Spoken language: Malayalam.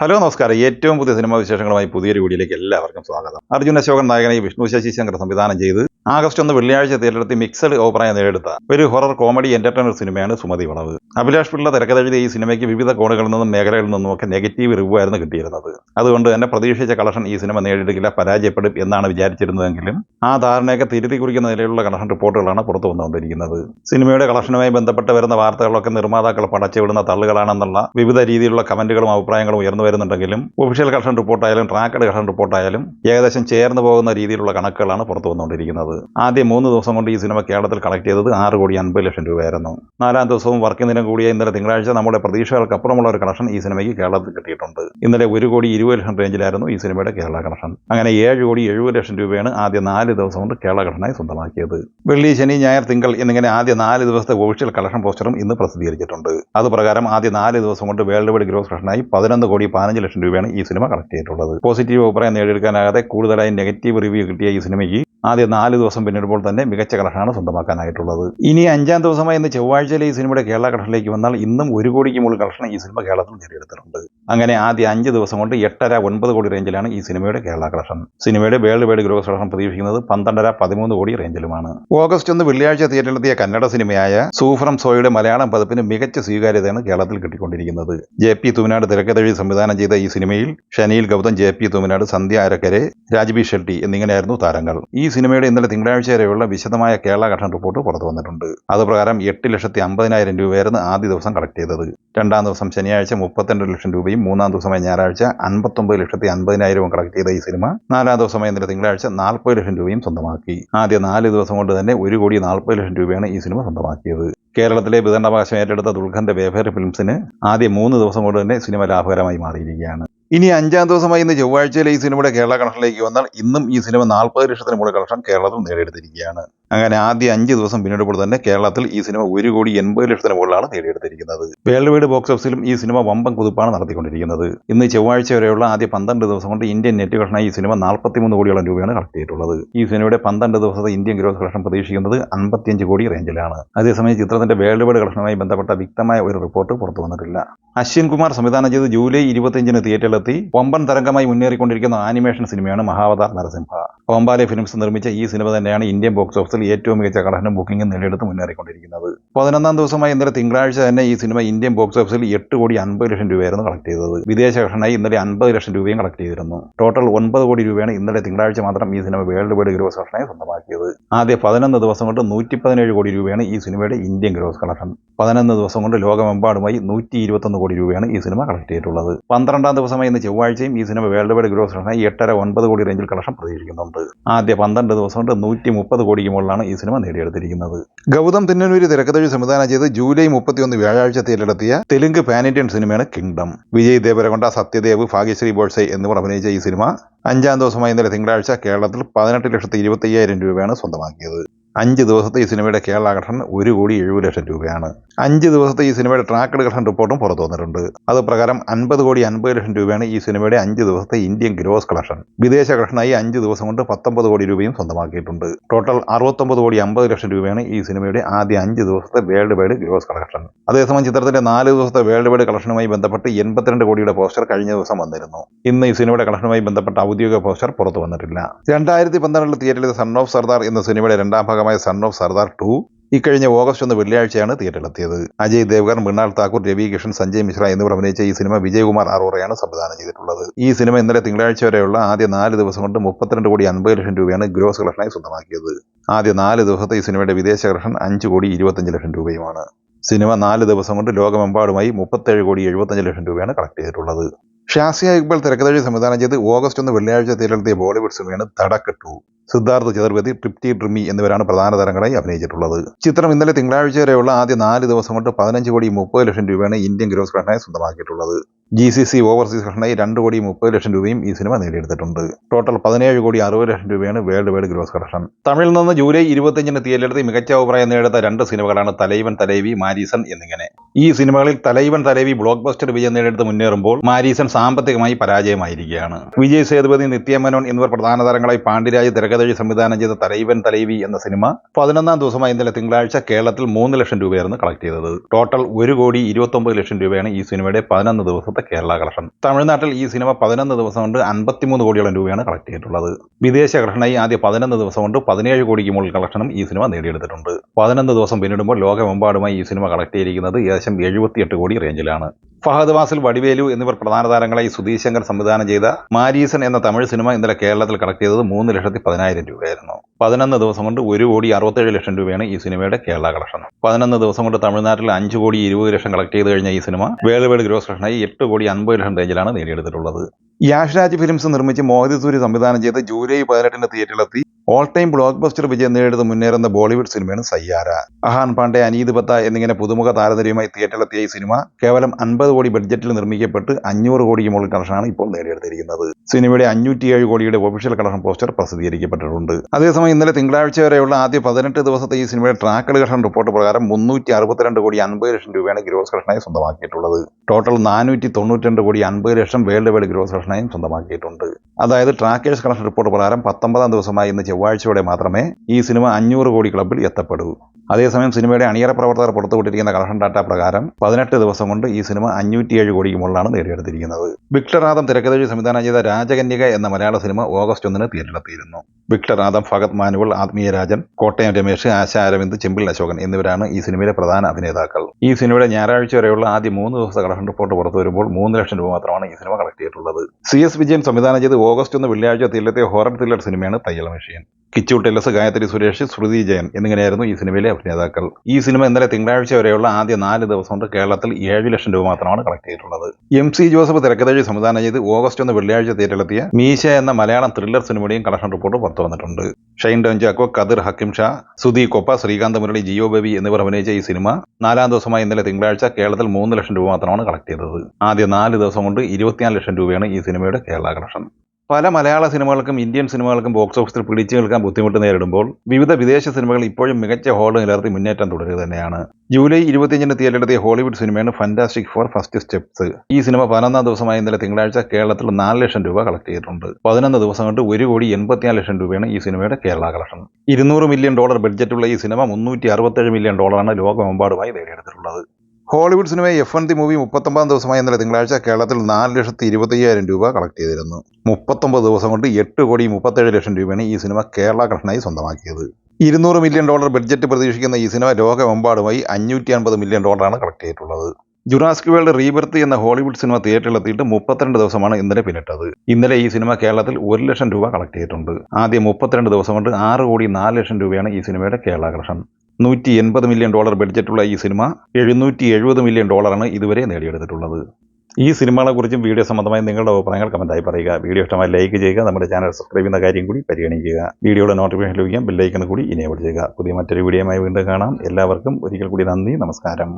ഹലോ നമസ്കാരം. ഏറ്റവും പുതിയ സിനിമാ വിശേഷങ്ങളുമായി പുതിയൊരു വീഡിയോയിലേക്ക് എല്ലാവർക്കും സ്വാഗതം. അർജുൻ അശോകൻ നായകനെ വിഷ്ണു ശശി ശങ്കർ സംവിധാനം ചെയ്ത് ആഗസ്റ്റ് ഒന്ന് വെള്ളിയാഴ്ച തിയേറ്ററെത്തി മിക്സഡ് ഓപ്പറായ നേടിയെടുത്ത ഒരു ഹൊറർ കോമഡി എന്റർടൈനർ സിനിമയാണ് സുമതി വളവ്. അഭിലാഷ് പിള്ള തിരക്കഥെഴുതിയ ഈ സിനിമയ്ക്ക് വിവിധ കോണുകളിൽ നിന്നും മേഖലകളിൽ നിന്നും ഒക്കെ നെഗറ്റീവ് റിവ്യൂ ആയിരുന്നു കിട്ടിയിരുന്നത്. അതുകൊണ്ട് തന്നെ പ്രതീക്ഷിച്ച കളക്ഷൻ ഈ സിനിമ നേടിയെടുക്കില്ല പരാജയപ്പെടും എന്നാണ് വിചാരിച്ചിരുന്നതെങ്കിലും ആ ധാരണയൊക്കെ തിരുത്തി കുറിക്കുന്ന നിലയിലുള്ള കളക്ഷൻ റിപ്പോർട്ടുകളാണ് പുറത്തു വന്നുകൊണ്ടിരിക്കുന്നത്. സിനിമയുടെ കളക്ഷനുമായി ബന്ധപ്പെട്ട് വരുന്ന വാർത്തകളൊക്കെ നിർമ്മാതാക്കൾ പടച്ചുവിടുന്ന തള്ളുകളാണെന്നുള്ള വിവിധ രീതിയിലുള്ള കമന്റുകളും അഭിപ്രായങ്ങളും ഉയർന്നു വരുന്നുണ്ടെങ്കിലും ഒഫീഷ്യൽ കളക്ഷൻ റിപ്പോർട്ടായാലും ട്രാക്കഡ് കളക്ഷൻ റിപ്പോർട്ടായാലും ഏകദേശം ചേർന്ന് പോകുന്ന രീതിയിലുള്ള കണക്കുകളാണ് പുറത്തു വന്നുകൊണ്ടിരിക്കുന്നത്. ആദ്യം മൂന്ന് ദിവസം കൊണ്ട് ഈ സിനിമ കേരളത്തിൽ കളക്ട് ചെയ്തത് ആറ് കോടി അൻപത് ലക്ഷം രൂപയായിരുന്നു. നാലാം ദിവസവും വർക്കിംഗ് ദിനം കൂടിയ ഇന്നലെ തിങ്കളാഴ്ച നമ്മുടെ പ്രതീക്ഷകൾക്കപ്പുറമുള്ള ഒരു കളക്ഷൻ ഈ സിനിമയ്ക്ക് കേരളത്തിൽ കിട്ടിയിട്ടുണ്ട്. ഇന്നലെ ഒരു കോടി ഇരുപത് ലക്ഷം റേഞ്ചിലായിരുന്നു ഈ സിനിമയുടെ കേരള കളക്ഷൻ അങ്ങനെ ഏഴ് കോടി എഴുപത് ലക്ഷം രൂപയാണ് ആദ്യ നാല് ദിവസം കൊണ്ട് കേരള കളക്ഷനായി സ്വന്തമാക്കിയത്. വെള്ളി ശനി ഞായർ തിങ്കൾ എന്നിങ്ങനെ ആദ്യ നാല് ദിവസത്തെ ഒഫീഷ്യൽ കളക്ഷൻ പോസ്റ്ററും ഇന്ന് പ്രസിദ്ധീകരിച്ചിട്ടുണ്ട്. അത് പ്രകാരം ആദ്യ നാല് ദിവസം കൊണ്ട് വേൾഡ് വൈഡ് ഗ്രോസ് കളക്ഷനായി പതിനൊന്ന് കോടി പതിനഞ്ച് ലക്ഷം രൂപയാണ് ഈ സിനിമ കളക്ട് ചെയ്തിട്ടുള്ളത്. പോസിറ്റീവ് അഭിപ്രായം നേടിയെടുക്കാനാകാതെ കൂടുതലായി നെഗറ്റീവ് റിവ്യൂ കിട്ടിയ ഈ സിനിമയ്ക്ക് ആദ്യ നാല് ദിവസം പിന്നിടുമ്പോൾ തന്നെ മികച്ച കളക്ഷനാണ് സ്വന്തമാക്കാനായിട്ടുള്ളത്. ഇനി അഞ്ചാം ദിവസമായി ഇന്ന് ചൊവ്വാഴ്ചയിലെ ഈ സിനിമയുടെ കേരള കളക്ഷനിലേക്ക് വന്നാൽ ഇന്നും ഒരു കോടിക്ക് മുകളിൽ കളക്ഷൻ ഈ സിനിമ കേരളത്തിൽ നേടിയെടുത്തിട്ടുണ്ട്. അങ്ങനെ ആദ്യ അഞ്ച് ദിവസം കൊണ്ട് എട്ടര ഒൻപത് കോടി റേഞ്ചിലാണ് ഈ സിനിമയുടെ കേരള കളക്ഷൻ സിനിമയുടെ വേൾഡ് വൈഡ് ഗ്രോസ് കളക്ഷൻ പ്രതീക്ഷിക്കുന്നത് പന്ത്രണ്ടര പതിമൂന്ന് കോടി റേഞ്ചിലുമാണ്. ഓഗസ്റ്റ് ഒന്ന് വെള്ളിയാഴ്ച തിയേറ്ററിലെത്തിയ കന്നഡ സിനിമയായ സൂഫ്രം സോയുടെ മലയാളം പതിപ്പിന് മികച്ച സ്വീകാര്യതയാണ് കേരളത്തിൽ കിട്ടിക്കൊണ്ടിരിക്കുന്നത്. ജെ പി തുമിനാട് തിരക്കഥഴി സംവിധാനം ചെയ്ത ഈ സിനിമയിൽ ഷനിയിൽ ഗൗതം ജെ പി തുമിനാട് സന്ധ്യ അരക്കരെ രാജ്ബി ഷെട്ടി എന്നിങ്ങനെയായിരുന്നു താരങ്ങൾ. ഈ സിനിമയുടെ ഇന്നലെ തിങ്കളാഴ്ച വരെയുള്ള വിശദമായ കേരള ഘട്ടം റിപ്പോർട്ട് പുറത്തു വന്നിട്ടുണ്ട്. അതുപ്രകാരം എട്ട് ലക്ഷത്തി അമ്പതിനായിരം രൂപയായിരുന്നു ആദ്യ ദിവസം കളക്ട് ചെയ്തത്. രണ്ടാം ദിവസം ശനിയാഴ്ച മുപ്പത്തിരണ്ട് ലക്ഷം രൂപയും മൂന്നാം ദിവസമായ ഞായറാഴ്ച അൻപത്തൊമ്പത് ലക്ഷത്തി അൻപതിനായിരവും കളക്ട് ചെയ്ത ഈ സിനിമ നാലാം ദിവസമായ ഇന്നലെ തിങ്കളാഴ്ച നാൽപ്പത് ലക്ഷം രൂപയും സ്വന്തമാക്കി. ആദ്യ നാല് ദിവസം കൊണ്ട് തന്നെ ഒരു കോടി നാൽപ്പത് ലക്ഷം രൂപയാണ് ഈ സിനിമ സ്വന്തമാക്കിയത്. കേരളത്തിലെ വിതരണാവകാശം ഏറ്റെടുത്ത ദുൽഖറിന്റെ വേഫേർ ഫിലിംസിന് ആദ്യ മൂന്ന് ദിവസം കൊണ്ട് തന്നെ സിനിമ ലാഭകരമായി മാറിയിരിക്കുകയാണ്. ഇനി അഞ്ചാം ദിവസമായി ഇന്ന് ചൊവ്വാഴ്ചയിലെ ഈ സിനിമയുടെ കേരള കളക്ഷനിലേക്ക് വന്നാൽ ഇന്നും ഈ സിനിമ നാൽപ്പത് ലക്ഷത്തിന് മുകളിൽ കളക്ഷൻ കേരളത്തിൽ നേടിയെടുത്തിരിക്കുകയാണ്. അങ്ങനെ ആദ്യ അഞ്ച് ദിവസം പിന്നിടുമ്പോൾ തന്നെ കേരളത്തിൽ ഈ സിനിമ ഒരു കോടി എൺപത് ലക്ഷത്തിന് മുകളിലാണ് നേടിയെടുത്തിരിക്കുന്നത്. വേൾഡ് വൈഡ് ബോക്സ് ഓഫീസിലും ഈ സിനിമ വമ്പൻ കുതിപ്പാണ് നടത്തിക്കൊണ്ടിരിക്കുന്നത്. ഇന്ന് ചൊവ്വാഴ്ച വരെയുള്ള ആദ്യ പന്ത്രണ്ട് ദിവസം കൊണ്ട് ഇന്ത്യൻ നെറ്റ് കളക്ഷനായി ഈ സിനിമ നാൽപ്പത്തിമൂന്ന് കോടിയോളം രൂപയാണ് കളക്ട് ചെയ്തിട്ടുള്ളത്. ഈ സിനിമയുടെ പന്ത്രണ്ട് ദിവസത്തെ ഇന്ത്യൻ ഗ്രോസ് കളക്ഷൻ പ്രതീക്ഷിക്കുന്നത് അൻപത്തിയഞ്ച് കോടി റേഞ്ചിലാണ്. അതേസമയം ചിത്രത്തിന്റെ വേൾഡ് വൈഡ് കളക്ഷനുമായി ബന്ധപ്പെട്ട വ്യക്തമായ ഒരു റിപ്പോർട്ട് പുറത്തു വന്നിട്ടില്ല. അശ്വിൻ കുമാർ സംവിധാനം ചെയ്ത് ജൂലൈ ഇരുപത്തിയഞ്ചിന് തിയേറ്ററിലെത്തി. വമ്പൻ തരംഗമായി മുന്നേറിക്കൊണ്ടിരിക്കുന്ന ആനിമേഷൻ സിനിമയാണ് മഹാവതാർ നരസിംഹ. ഓംബാലെ ഫിലിംസ് നിർമ്മിച്ച ഈ സിനിമ തന്നെയാണ് ഇന്ത്യൻ ബോക്സ് ഓഫീസിൽ ഏറ്റവും മികച്ച കടഹനം ബുക്കിംഗും നേടിയെടുത്ത് മുന്നേറിക്കൊണ്ടിരിക്കുന്നത്. പതിനൊന്നാം ദിവസമായി ഇന്നലെ തിങ്കളാഴ്ച തന്നെ ഈ സിനിമ ഇന്ത്യൻ ബോക്സ് ഓഫീസിൽ എട്ട് കോടി അൻപത് ലക്ഷം രൂപയായിരുന്നു കളക്ട് ചെയ്തത്. വിദേശ കളക്ഷനായി ഇന്നലെ അൻപത് ലക്ഷം രൂപയും കളക്ട് ചെയ്തിരുന്നു. ടോട്ടൽ ഒൻപത് കോടി രൂപയാണ് ഇന്നലെ തിങ്കളാഴ്ച മാത്രം ഈ സിനിമ വേൾഡ് വൈഡ് ഗ്രോസ് കളക്ഷനായി സ്വന്തമാക്കിയത്. ആദ്യ പതിനൊന്ന് ദിവസം കൊണ്ട് നൂറ്റി പതിനേഴ് കോടി രൂപയാണ് ഈ സിനിമയുടെ ഇന്ത്യൻ ഗ്രോസ് കളക്ഷൻ പതിനൊന്ന് ദിവസം കൊണ്ട് ലോകമെമ്പാടുമായി നൂറ്റി ഇരുപത്തൊന്ന് കോടി രൂപയാണ് ഈ സിനിമ കളക്ട് ചെയ്തിട്ടുള്ളത്. പന്ത്രണ്ടാം ദിവസമായി ഇന്ന് ചൊവ്വാഴ്ചയും ഈ സിനിമ വേൾഡ് വൈഡ് ഗ്രോസ് കളക്ഷനായി എട്ടര ഒൻപത് കോടി റേഞ്ചിൽ കളക്ഷൻ പ്രതീക്ഷിക്കുന്നുണ്ട്. ആദ്യ പന്ത്രണ്ട് ദിവസം കൊണ്ട് നൂറ്റി മുപ്പത് കോടിക്ക് ഈ സിനിമ നേടിയെടുത്തിരിക്കുന്നത്. ഗൗതം തിന്നനൂരി തിരക്കഥഴി സംവിധാനം ചെയ്ത് ജൂലൈ മുപ്പത്തിയൊന്ന് വ്യാഴാഴ്ച തിയേറ്ററിലെത്തിയ തെലുങ്ക് പാൻ ഇന്ത്യൻ സിനിമയാണ് കിങ്ഡം. വിജയ് ദേവരകൊണ്ട സത്യദേവ് ഭാഗ്യശ്രീ ബോൾസെ എന്നിവർ അഭിനയിച്ച ഈ സിനിമ അഞ്ചാം ദിവസമായി ഇന്നലെ തിങ്കളാഴ്ച കേരളത്തിൽ പതിനെട്ട് ലക്ഷത്തി ഇരുപത്തി അയ്യായിരം രൂപയാണ് സ്വന്തമാക്കിയത്. അഞ്ച് ദിവസത്തെ ഈ സിനിമയുടെ കേരള കളക്ഷൻ ഒരു കോടി എഴുപത് ലക്ഷം രൂപയാണ്. അഞ്ച് ദിവസത്തെ ഈ സിനിമയുടെ ട്രാക്കഡ് കളക്ഷൻ റിപ്പോർട്ടും പുറത്തു വന്നിട്ടുണ്ട്. അത് പ്രകാരം അൻപത് കോടി അൻപത് ലക്ഷം രൂപയാണ് ഈ സിനിമയുടെ അഞ്ച് ദിവസത്തെ ഇന്ത്യൻ ഗ്രോസ് കളക്ഷൻ. വിദേശ കളക്ഷനായി അഞ്ച് ദിവസം കൊണ്ട് പത്തൊമ്പത് കോടി രൂപയും സ്വന്തമാക്കിയിട്ടുണ്ട്. ടോട്ടൽ അറുപത്തൊമ്പത് കോടി അമ്പത് ലക്ഷം രൂപയാണ് ഈ സിനിമയുടെ ആദ്യ അഞ്ച് ദിവസത്തെ വേൾഡ് വൈഡ് ഗ്രോസ് കളക്ഷൻ. അതേസമയം ചിത്രത്തിന്റെ നാല് ദിവസത്തെ വേൾഡ് വൈഡ് കളക്ഷനുമായി ബന്ധപ്പെട്ട് എൺപത്തിരണ്ട് കോടിയുടെ പോസ്റ്റർ കഴിഞ്ഞ ദിവസം വന്നിരുന്നു. ഇന്ന് ഈ സിനിമയുടെ കളക്ഷനുമായി ബന്ധപ്പെട്ട ഔദ്യോഗിക പോസ്റ്റർ പുറത്തു വന്നിട്ടില്ല. രണ്ടായിരത്തി പന്ത്രണ്ടിൽ തിയേറ്ററിൽ സൺ ഓഫ് സർദാർ എന്ന സിനിമയുടെ രണ്ടാം ഭാഗമായ സൺ ഓഫ് സർദാർ ടു ഇക്കഴിഞ്ഞ ഓഗസ്റ്റ് ഒന്ന് വെള്ളിയാഴ്ചയാണ് തിയേറ്ററിലെത്തിയത്. അജയ് ദേവ്ഗർ മൃണാൾ താക്കൂർ രവി കിഷൻ സഞ്ജയ് മിശ്ര എന്നിവർ അഭിനയിച്ച ഈ സിനിമ വിജയകുമാർ അറോറയാണ് സംവിധാനം ചെയ്തിട്ടുള്ളത്. ഈ സിനിമ ഇന്നലെ തിങ്കളാഴ്ച വരെയുള്ള ആദ്യ നാല് ദിവസം കൊണ്ട് മുപ്പത്തിരണ്ട് കോടി അൻപത് ലക്ഷം രൂപയാണ് ഗ്രോസ് കളക്ഷനായി സ്വന്തമാക്കിയത്. ആദ്യ നാല് ദിവസത്തെ ഈ സിനിമയുടെ വിദേശ കളക്ഷൻ അഞ്ച് കോടി ഇരുപത്തഞ്ച് ലക്ഷം രൂപയുമാണ്. സിനിമ നാല് ദിവസം കൊണ്ട് ലോകമെമ്പാടുമായി മുപ്പത്തേഴ് കോടി എഴുപത്തഞ്ച് ലക്ഷം രൂപയാണ് കളക്ട് ചെയ്തിട്ടുള്ളത്. ഷാസിയ ഇക്ബാൽ തിരക്കഥഴി സംവിധാനം ചെയ്ത് ഓഗസ്റ്റ് ഒന്ന് വെള്ളിയാഴ്ച തിരഞ്ഞെടുത്തിയ ബോളിവുഡ് സിനിമയാണ് തടക്കെട്ടു. സിദ്ധാർത്ഥ് ചതുർവേദി ട്രിപ്റ്റി ഡ്രിമി എന്നിവരാണ് പ്രധാന താരങ്ങളായി അഭിനയിച്ചിട്ടുള്ളത്. ചിത്രം ഇന്നലെ തിങ്കളാഴ്ച വരെയുള്ള ആദ്യ നാല് ദിവസം കൊണ്ട് പതിനഞ്ച് കോടി മുപ്പത് ലക്ഷം രൂപയാണ് ഇന്ത്യൻ ഗ്രോസ് കളക്ഷനായി സ്വന്തമാക്കിയിട്ടുള്ളത്. ജി സി സി ഓവർസീസ് കളക്ഷനായി രണ്ട് കോടി മുപ്പത് ലക്ഷം രൂപയും ഈ സിനിമ നേടിയെടുത്തിട്ടുണ്ട്. ടോട്ടൽ പതിനേഴ് കോടി അറുപത് ലക്ഷം രൂപയാണ് വേൾഡ് വൈഡ് ഗ്രോസ് കളക്ഷൻ തമിഴിൽ നിന്ന് ജൂലൈ ഇരുപത്തിയഞ്ചിന് തിയേറ്ററിലെത്തി മികച്ച അഭിപ്രായം നേടുന്ന രണ്ട് സിനിമകളാണ് തലൈവൻ തലൈവി മാരീസൺ എന്നിങ്ങനെ. ഈ സിനിമകളിൽ തലൈവൻ തലൈവി ബ്ലോക്ക് ബസ്റ്റർ വിജയം നേടിയെടുത്ത് മുന്നേറുമ്പോൾ മാരീസൺ സാമ്പത്തികമായി പരാജയമായിരിക്കുകയാണ്. വിജയ് സേതുപതി നിത്യമനോൻ എന്നിവർ പ്രധാന താരങ്ങളായി പാണ്ഡ്യരാജ് തിരക്കഥഴി സംവിധാനം ചെയ്ത തലൈവൻ തലൈവി എന്ന സിനിമ പതിനൊന്നാം ദിവസമായി ഇന്നലെ തിങ്കളാഴ്ച കേരളത്തിൽ മൂന്ന് ലക്ഷം രൂപയായിരുന്നു കളക്ട് ചെയ്തത്. ടോട്ടൽ ഒരു കോടി ഇരുപത്തൊമ്പത് ലക്ഷം രൂപയാണ് ഈ സിനിമയുടെ പതിനൊന്ന് ദിവസത്തെ കേരള കളക്ഷൻ. തമിഴ്നാട്ടിൽ ഈ സിനിമ പതിനൊന്ന് ദിവസം കൊണ്ട് അൻപത്തിമൂന്ന് കോടിയോളം രൂപയാണ് കളക്ട് ചെയ്തിട്ടുള്ളത്. വിദേശ കളക്ഷനായി ആദ്യ പതിനൊന്ന് ദിവസം കൊണ്ട് പതിനേഴ് കോടിക്ക് മുകളിൽ കളക്ഷനും ഈ സിനിമ നേടിയെടുത്തിട്ടുണ്ട്. പതിനൊന്ന് ദിവസം പിന്നിടുമ്പോൾ ലോകമെമ്പാടുമായി ഈ സിനിമ കളക്ട് ചെയ്തിരിക്കുന്നത് ഏകദേശം എഴുപത്തിയെട്ട് കോടി റേഞ്ചിലാണ് ഫഹദ് വാസിൽ വടിവേലു എന്നിവർ പ്രധാന താരങ്ങളായി സുധീഷ് ശങ്കർ സംവിധാനം ചെയ്ത മാരീസൻ എന്ന തമിഴ് സിനിമ ഇന്നലെ കേരളത്തിൽ കളക്ട് ചെയ്തത് മൂന്ന് ലക്ഷത്തി പതിനായിരം രൂപയായിരുന്നു. പതിനൊന്ന് ദിവസം കൊണ്ട് ഒരു കോടി അറുപത്തേഴ് ലക്ഷം രൂപയാണ് ഈ സിനിമയുടെ കേരള കളക്ഷൻ. പതിനൊന്ന് ദിവസം കൊണ്ട് തമിഴ്നാട്ടിൽ അഞ്ച് കോടി ഇരുപത് ലക്ഷം കളക്ട് ചെയ്ത് കഴിഞ്ഞ ഈ സിനിമ വേൾഡ് ഗ്രോസ് കളക്ഷനായി എട്ട് കോടി അൻപത് ലക്ഷം റേഞ്ചിലാണ് നേടിയെടുത്തിട്ടുള്ളത്. യാഷ്രാജ് ഫിലിംസ് നിർമ്മിച്ച് മോഹിതസൂരി സംവിധാനം ചെയ്ത് ജൂലൈ പതിനെട്ടിന് തിയേറ്ററിലെത്തി. ഓൾ ടൈം ബ്ലോക്ക് ബസ്റ്റർ വിജയം നേടിയത് മുന്നേറുന്ന ബോളിവുഡ് സിനിമയാണ് സയ്യാര അഹാൻ പാണ്ഡെ അനീത് ബത്ത എന്നിങ്ങനെ പുതുമുഖ താരനിരയുമായി തിയേറ്ററിലെത്തിയ ഈ സിനിമ കേവലം അൻപത് കോടി ബഡ്ജറ്റിൽ നിർമ്മിക്കപ്പെട്ട് അഞ്ഞൂറ് കോടിക്ക് മുകളിൽ കളക്ഷനാണ് ഇപ്പോൾ നേടിയെടുത്തിരിക്കുന്നത്. സിനിമയുടെ അഞ്ഞൂറ്റിയേഴ് കോടിയുടെ ഒഫീഷ്യൽ കളക്ഷൻ പോസ്റ്റർ പ്രസിദ്ധീകരിക്കപ്പെട്ടിട്ടുണ്ട്. അതേസമയം ഇന്നലെ തിങ്കളാഴ്ച വരെയുള്ള ആദ്യ പതിനെട്ട് ദിവസത്തെ ഈ സിനിമയുടെ ട്രാക്ക് കളക്ഷൻ റിപ്പോർട്ട് പ്രകാരം മുന്നൂറ്റി അറുപത്തിരണ്ട് കോടി അൻപത് ലക്ഷം രൂപയാണ് ഗ്രോസ് കളക്ഷനായി സ്വന്തമാക്കിയിട്ടുള്ളത്. ടോട്ടൽ നാനൂറ്റി തൊണ്ണൂറ്റിരണ്ട് കോടി അൻപത് ലക്ഷം വേൾഡ് വൈഡ് ഗ്രോസ് കളക്ഷനായും സ്വന്തമാക്കിയിട്ടുണ്ട്. അതായത് ട്രാക്കേഴ്സ് കളക്ഷൻ റിപ്പോർട്ട് പ്രകാരം പത്തൊമ്പതാം ദിവസമായി ഇന്ന് ചൊവ്വാഴ്ചയോടെ മാത്രമേ ഈ സിനിമ അഞ്ഞൂറ് കോടി ക്ലബിൽ എത്തപ്പെടൂ. അതേസമയം സിനിമയുടെ അണിയറ പ്രവർത്തകർ പുറത്തുവിട്ടിരിക്കുന്ന കളക്ഷൻ ഡാറ്റ പ്രകാരം പതിനെട്ട് ദിവസം കൊണ്ട് ഈ സിനിമ അഞ്ഞൂറ്റിയേഴ് കോടിക്ക് മുകളിലാണ് നേടിയെടുത്തിരിക്കുന്നത്. വിക്ടറാദം തിരക്കഥഴി സംവിധാനം ചെയ്ത രാജകന്യക എന്ന മലയാള സിനിമ ഓഗസ്റ്റ് ഒന്നിന് തിയേറ്ററിലെത്തിയിരുന്നു. വിക്ടറാദം ഫഗത് മാനുവൽ ആത്മീയരാജൻ കോട്ടയം രമേശ് ആശ അരവിന്ദ് ചെമ്പിൽ അശോകൻ എന്നിവരാണ് ഈ സിനിമയിലെ പ്രധാന അഭിനേതാക്കൾ. ഈ സിനിമയുടെ ഞായറാഴ്ച വരെയുള്ള ആദ്യ മൂന്ന് ദിവസത്തെ കളക്ഷൻ റിപ്പോർട്ട് പുറത്തു വരുമ്പോൾ മൂന്ന് ലക്ഷം രൂപ മാത്രമാണ് ഈ സിനിമ കളക്ട് ചെയ്തിട്ടുള്ളത്. സി എസ് വിജയൻ സംവിധാനം ചെയ്ത് ഓഗസ്റ്റ് ഒന്ന് വെള്ളിയാഴ്ച തീരത്തെ ഹൊറർ തില്ലർ സിനിമയാണ് തയ്യൽ മെഷീൻ. കിച്ചു ഗായത്രി സുരേഷ് ശ്രുതി ജയൻ എന്നിങ്ങനെയായിരുന്നു ഈ സിനിമയിലെ അഭിനേതാക്കൾ. ഈ സിനിമ ഇന്നലെ തിങ്കളാഴ്ച വരെയുള്ള ആദ്യ നാല് ദിവസം കൊണ്ട് കേരളത്തിൽ ഏഴ് ലക്ഷം രൂപ മാത്രമാണ് കളക്ട് ചെയ്തിട്ടുള്ളത്. എം സി ജോസഫ് തിരക്കഥഴി സംവിധാനം ചെയ്ത് ഓഗസ്റ്റ് ഒന്ന് വെള്ളിയാഴ്ച തിയേറ്ററിലെത്തിയ മീശ എന്ന മലയാളം ത്രില്ലർ സിനിമയുടെയും കളക്ഷൻ റിപ്പോർട്ട് പുറത്തു വന്നിട്ടുണ്ട്. ഷൈൻ ഡോഞ്ചാക്കോ കതിർ ഹക്കിം ഷാ സുധി കൊപ്പ ശ്രീകാന്ത് മുരളി ജിയോ ബേബി എന്നിവർ അഭിനയിച്ച ഈ സിനിമ നാലാം ദിവസമായി ഇന്നലെ തിങ്കളാഴ്ച കേരളത്തിൽ മൂന്ന് ലക്ഷം രൂപ മാത്രമാണ് കളക്ട് ചെയ്തത്. ആദ്യ നാല് ദിവസം കൊണ്ട് ഇരുപത്തിനാല് ലക്ഷം രൂപയാണ് ഈ സിനിമയുടെ കേരള കളക്ഷൻ പല മലയാള സിനിമകൾക്കും ഇന്ത്യൻ സിനിമകൾക്കും ബോക്സ് ഓഫീസിൽ പിടിച്ചു നിൽക്കാൻ ബുദ്ധിമുട്ട് നേരിടുമ്പോൾ വിവിധ വിദേശ സിനിമകൾ ഇപ്പോഴും മികച്ച ഹോൾ നിലർത്തി മുന്നേറ്റം തുടരുക തന്നെയാണ്. ജൂലൈ ഇരുപത്തിയഞ്ചിന് തിയേറ്ററിലെത്തിയ ഹോളിവുഡ് സിനിമയാണ് ഫന്റാസ്റ്റിക് ഫോർ ഫസ്റ്റ് സ്റ്റെപ്സ് ഈ സിനിമ പതിനൊന്നാം ദിവസമായ ഇന്നലെ തിങ്കളാഴ്ച കേരളത്തിൽ നാല് ലക്ഷം രൂപ കളക്ട് ചെയ്തിട്ടുണ്ട്. പതിനൊന്ന് ദിവസം കൊണ്ട് ഒരു കോടി എൺപത്തിനാല് ലക്ഷം രൂപയാണ് ഈ സിനിമയുടെ കേരള കളക്ഷൻ ഇരുന്നൂറ് മില്യൺ ഡോളർ ബഡ്ജറ്റുള്ള ഈ സിനിമ മുന്നൂറ്റി അറുപത്തേഴ് മില്യൺ ഡോളറാണ് ലോകമെമ്പാടുമായി നേടിയെടുത്തിട്ടുള്ളത്. ഹോളിവുഡ് സിനിമ എഫ് എൻ ദി മൂവി മുപ്പത്തൊമ്പതാം ദിവസമായി ഇന്നലെ തിങ്കളാഴ്ച കേരളത്തിൽ നാല് ലക്ഷത്തി ഇരുപത്തയ്യായിരം രൂപ കളക്ട് ചെയ്തിരുന്നു. മുപ്പത്തൊമ്പത് ദിവസം കൊണ്ട് എട്ട് കോടി മുപ്പത്തേഴ് ലക്ഷം രൂപയാണ് ഈ സിനിമ കേരള കൃഷ്ണനായി സ്വന്തമാക്കിയത്. ഇരുന്നൂറ് മില്യൺ ഡോളർ ബഡ്ജറ്റ് പ്രതീക്ഷിക്കുന്ന ഈ സിനിമ ലോകമെമ്പാടുമായി അഞ്ഞൂറ്റി അൻപത് മില്യൺ ഡോളറാണ് കളക്ട് ചെയ്തിട്ടുള്ളത്. ജുറാസ്ക് വേൾഡ് റീബർത്ത് എന്ന ഹോളിവുഡ് സിനിമ തിയേറ്ററിൽ എത്തിയിട്ട് മുപ്പത്തിരണ്ട് ദിവസമാണ് ഇന്നലെ പിന്നിട്ടത്. ഇന്നലെ ഈ സിനിമ കേരളത്തിൽ ഒരു ലക്ഷം രൂപ കളക്ട് ചെയ്തിട്ടുണ്ട്. ആദ്യം മുപ്പത്തിരണ്ട് ദിവസം കൊണ്ട് ആറ് കോടി നാല് ലക്ഷം രൂപയാണ് ഈ സിനിമയുടെ കേരള കളക്ഷൻ നൂറ്റി എൺപത് മില്യൺ ഡോളർ ബഡ്ജറ്റുള്ള ഈ സിനിമ എഴുന്നൂറ്റി എഴുപത് മില്യൺ ഡോളറാണ് ഇതുവരെ നേടിയെടുത്തിട്ടുള്ളത്. ഈ സിനിമകളെക്കുറിച്ചും വീഡിയോ സംബന്ധമായി നിങ്ങളുടെ അഭിപ്രായങ്ങൾ കമന്റായി പറയുക. വീഡിയോ ഇഷ്ടമായി ലൈക്ക് ചെയ്യുക. നമ്മുടെ ചാനൽ സബ്സ്ക്രൈബ് ചെയ്യുന്ന കാര്യം കൂടി പരിഗണിക്കുക. വീഡിയോയുടെ നോട്ടിഫിക്കേഷൻ ലഭിക്കാൻ ബെല്ലൈക്കൺ കൂടി ഇനേബിൾ ചെയ്യുക. പുതിയ മറ്റൊരു വീഡിയോയുമായി വീണ്ടും കാണാം. എല്ലാവർക്കും ഒരിക്കൽ കൂടി നന്ദി. നമസ്കാരം.